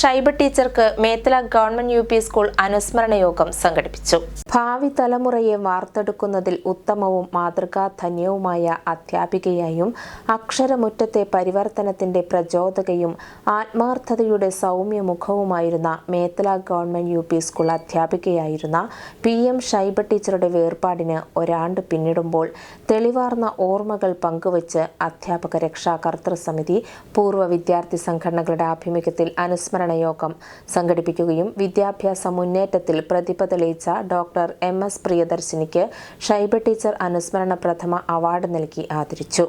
ഷൈബ ടീച്ചർക്ക് Methala government U P school അനുസ്മരണ യോഗം സംഘടിപ്പിച്ചു. ഭാവി തലമുറയെ വാർത്തെടുക്കുന്നതിൽ ഉത്തമവും മാതൃകാധന്യവുമായ അധ്യാപികയായും അക്ഷരമുറ്റത്തെ പരിവർത്തനത്തിന്റെ പ്രചോദകയും ആത്മാർത്ഥതയുടെ സൗമ്യ മുഖവുമായിരുന്ന Methala government U P school അധ്യാപികയായിരുന്ന P M Shaiba ടീച്ചറുടെ വേർപാടിന് ഒരാണ്ട് പിന്നിടുമ്പോൾ തെളിവാർന്ന ഓർമ്മകൾ പങ്കുവച്ച് അധ്യാപക രക്ഷാകർത്തൃ സമിതി പൂർവ വിദ്യാർത്ഥി സംഘടനകളുടെ ആഭിമുഖ്യത്തിൽ അനുസ്മരണ യോഗം സംഘടിപ്പിക്കുകയും വിദ്യാഭ്യാസ മുന്നേറ്റത്തിൽ പ്രതിഭ തെളിയിച്ച ഡോക്ടർ എം എസ് പ്രിയദർശിനിക്ക് ഷൈബ ടീച്ചർ അനുസ്മരണ പ്രഥമ അവാർഡ് നൽകി ആദരിച്ചു.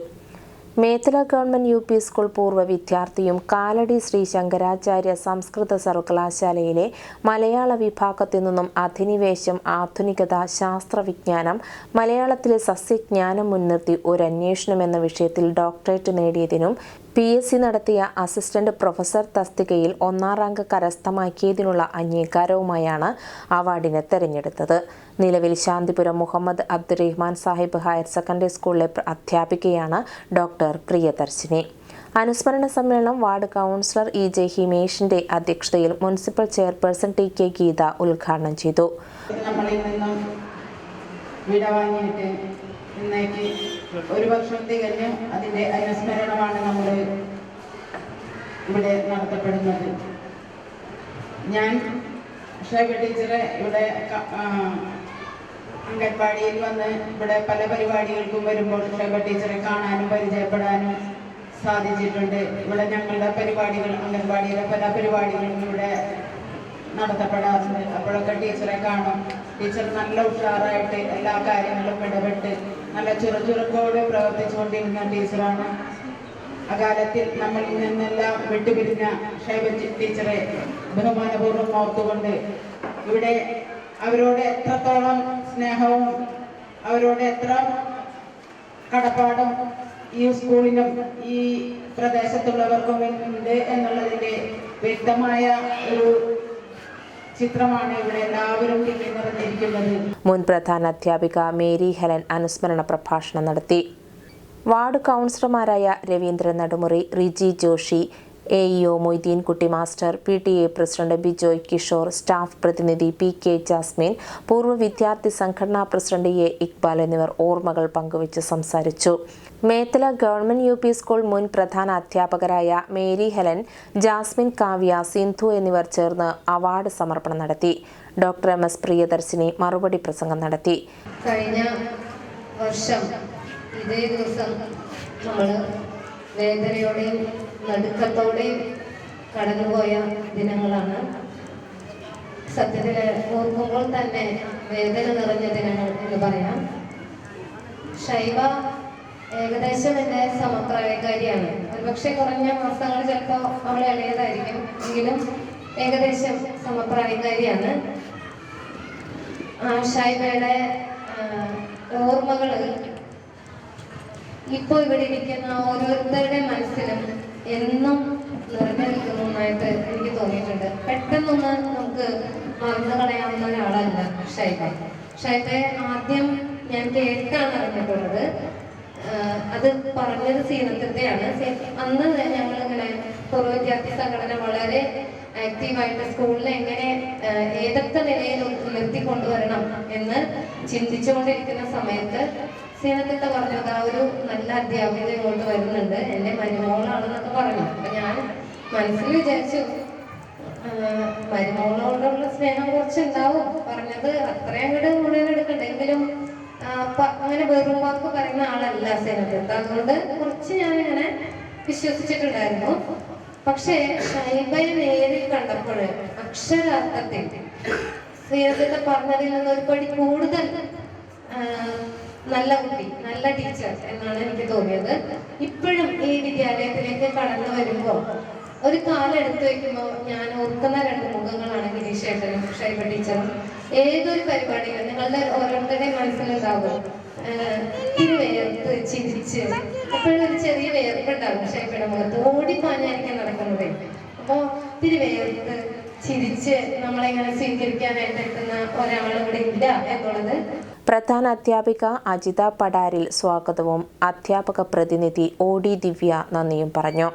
Methala government U P school പൂർവ വിദ്യാർത്ഥിയും കാലടി ശ്രീ ശങ്കരാചാര്യ സംസ്കൃത സർവകലാശാലയിലെ മലയാള വിഭാഗത്തിൽ നിന്നും അധിനിവേശം ആധുനികത ശാസ്ത്രവിജ്ഞാനം മലയാളത്തിലെ സസ്യജ്ഞാനം മുൻനിർത്തി ഒരു അന്വേഷണം എന്ന വിഷയത്തിൽ ഡോക്ടറേറ്റ് നേടിയതിനും പി എസ് സി നടത്തിയ അസിസ്റ്റന്റ് പ്രൊഫസർ തസ്തികയിൽ ഒന്നാം റാങ്ക് കരസ്ഥമാക്കിയതിനുള്ള അംഗീകാരവുമായാണ് അവാർഡിനെ തെരഞ്ഞെടുത്തത്. നിലവിൽ ശാന്തിപുരം മുഹമ്മദ് അബ്ദുറഹ്മാൻ സാഹിബ് ഹയർ സെക്കൻഡറി സ്കൂളിലെ അധ്യാപികയാണ് ഡോക്ടർ പ്രിയദർശിനി. അനുസ്മരണ സമ്മേളനം വാർഡ് കൗൺസിലർ ഇ ജെ ഹിമേഷിന്റെ അധ്യക്ഷതയിൽ municipal chairperson T K Geetha ഉദ്ഘാടനം ചെയ്തു. നമ്മളിൽ നിന്നും വിട വാങ്ങിയിട്ട് ഇന്നേക്ക് ഒരു വർഷം തികഞ്ഞ് അതിന്റെ അനുസ്മരണമാണ് നമ്മൾ ഇവിടെ നടത്തപ്പെടുന്നത്. ഞാൻ ഷൈബ ടീച്ചറെ ഇവിടെ അംഗൻവാടിയിൽ വന്ന് ഇവിടെ പല പരിപാടികൾക്കും വരുമ്പോൾ ഷൈബ ടീച്ചറെ കാണാനും പരിചയപ്പെടാനും സാധിച്ചിട്ടുണ്ട്. ഇവിടെ ഞങ്ങളുടെ പരിപാടികൾ അംഗൻവാടിയിലെ പല പരിപാടികളും ഇവിടെ നടത്തപ്പെടാറുണ്ട്. അപ്പോഴൊക്കെ ടീച്ചറെ കാണും. ടീച്ചർ നല്ല ഉഷാറായിട്ട് എല്ലാ കാര്യങ്ങളും ഇടപെട്ട് നല്ല ചുറുചുറുക്കോടെ പ്രവർത്തിച്ചുകൊണ്ടിരുന്ന ടീച്ചറാണ്. അകാലത്തിൽ നമ്മളിൽ നിന്നെല്ലാം വിട്ടുപിരിഞ്ഞ ഷൈബജി ടീച്ചറെ ബഹുമാനപൂർവം ഓർത്തുകൊണ്ട് ഇവിടെ അവരോട് എത്രത്തോളം സ്നേഹവും അവരോട് എത്ര കടപ്പാടും ഈ സ്കൂളിനും ഈ പ്രദേശത്തുള്ളവർക്കും ഉണ്ട് എന്നുള്ളതിന്റെ വ്യക്തമായ ഒരു ചിത്രമാണ് മുൻ പ്രധാന അധ്യാപിക മേരി ഹെലൻ അനുസ്മരണ പ്രഭാഷണം നടത്തി. വാർഡ് കൗൺസിലർമാരായ Raveendran Nadumuri Riji Joshi A E O Moideenkutty master P T A president Bijoy Kishore staff പ്രതിനിധി പി കെ ജാസ്മിൻ പൂർവ വിദ്യാർത്ഥി സംഘടനാ പ്രസിഡന്റ് എ ഇക്ബാൽ എന്നിവർ ഓർമ്മകൾ പങ്കുവച്ച് സംസാരിച്ചു. Methala government U P school മുൻ പ്രധാന അധ്യാപകരായ Mary Helen Jasmine Kavya Sindhu എന്നിവർ ചേർന്ന് അവാർഡ് സമർപ്പണം നടത്തി. ഡോക്ടർ എം എസ് പ്രിയദർശിനി മറുപടി പ്രസംഗം നടത്തി. കഴിഞ്ഞ വർഷം ഇതേ ദിവസം വേദനയോടെയും നടുക്കത്തോടെയും കടന്നുപോയ ദിനങ്ങളാണ്. സത്യത്തിൽ ഓർക്കുമ്പോൾ തന്നെ വേദന നിറഞ്ഞ ദിനങ്ങൾ എന്ന് പറയാം. ശൈവ ഏകദേശം എന്റെ സമപ്രായക്കാരിയാണ്. ഒരുപക്ഷെ കുറഞ്ഞ മാസങ്ങൾ ചിലപ്പോൾ അവൾ ഇളയതായിരിക്കും എങ്കിലും ഏകദേശം സമപ്രായക്കാരിയാണ്. ആ ഷൈബയുടെ ഓർമ്മകൾ ഇപ്പോൾ ഇവിടെ ഇരിക്കുന്ന ഓരോരുത്തരുടെ മനസ്സിലും എന്നും നിറഞ്ഞു നിൽക്കുന്നതായിട്ട് എനിക്ക് തോന്നിയിട്ടുണ്ട്. പെട്ടെന്നൊന്ന് നമുക്ക് മറന്നു കളയാവുന്ന ഒരാളല്ല ഷൈബ. ഷൈബയെ ആദ്യം ഞാൻ കേട്ടാണ് അറിഞ്ഞിട്ടുള്ളത്. അത് പറഞ്ഞത് സീനത്തിന്റെയാണ് അന്ന് ഞങ്ങളിങ്ങനെ പൂർവ വിദ്യാർത്ഥി സംഘടന വളരെ ആക്റ്റീവായിട്ട് സ്കൂളിൽ എങ്ങനെ ഏതൊക്കെ നിലയിൽ ഉയർത്തിക്കൊണ്ടുവരണം എന്ന് ചിന്തിച്ചുകൊണ്ടിരിക്കുന്ന സമയത്ത് സീനത്തിന്റെ പറഞ്ഞു ഒരു നല്ല അധ്യാപിക ഇങ്ങോട്ട് വരുന്നുണ്ട്. എന്റെ മരുമോളാണെന്നൊക്കെ പറഞ്ഞു. അപ്പൊ ഞാൻ മനസ്സിൽ വിചാരിച്ചു മരുമോളോടുള്ള സ്നേഹം കുറച്ച് ഉണ്ടാവും പറഞ്ഞത് അത്രയും അങ്ങോട്ട് മുഴുവൻ എടുക്കണ്ട. എങ്കിലും ആഹ് പ- അങ്ങനെ വെറും വാക്ക് പറയുന്ന ആളല്ല സേനത്തിട്ട് അതുകൊണ്ട് കുറച്ച് ഞാൻ ഇങ്ങനെ വിശ്വസിച്ചിട്ടുണ്ടായിരുന്നു. പക്ഷേ ഷൈബയെ നേരിൽ കണ്ടപ്പോൾ അക്ഷരാർത്ഥത്തിൽ സീനത്തിട്ട് പറഞ്ഞതിൽ നിന്ന് ഒരു പടി കൂടുതൽ നല്ല കുട്ടി നല്ല ടീച്ചർ എന്നാണ് എനിക്ക് തോന്നിയത്. ഇപ്പോഴും ഈ വിദ്യാലയത്തിലേക്ക് കടന്നു വരുമ്പോൾ ഒരു കാലം എടുത്തു വെക്കുമ്പോൾ ഞാൻ ഓർക്കുന്ന രണ്ട് മുഖങ്ങളാണ് ഗിരീഷ് ഏട്ടനും ഷൈബ ടീച്ചറും. ഏതൊരു പരിപാടിയിലും നിങ്ങളുടെ ഓരോരുത്തരുടെയും മനസ്സിലുണ്ടാവും. ആഹ് ഇത്തിരി വേർത്ത് ചിരിച്ച്. ഒരു ചെറിയ വേർപ്പുണ്ടാവും ഷൈബയുടെ മുഖത്ത്. ഓടിപ്പാഞ്ഞായിരിക്കും നടക്കുന്നത്. അപ്പോൾ ഇത്തിരി വേർത്ത് ചിരിച്ച് നമ്മളെങ്ങനെ സ്വീകരിക്കാനായിട്ട് ഒരാളും ഇവിടെ ഇല്ല എന്നുള്ളത് പ്രധാന അധ്യാപിക അജിത പടാരിൽ സ്വാഗതവും അധ്യാപക പ്രതിനിധി ഒ ഡി ദിവ്യ നന്ദിയും പറഞ്ഞു.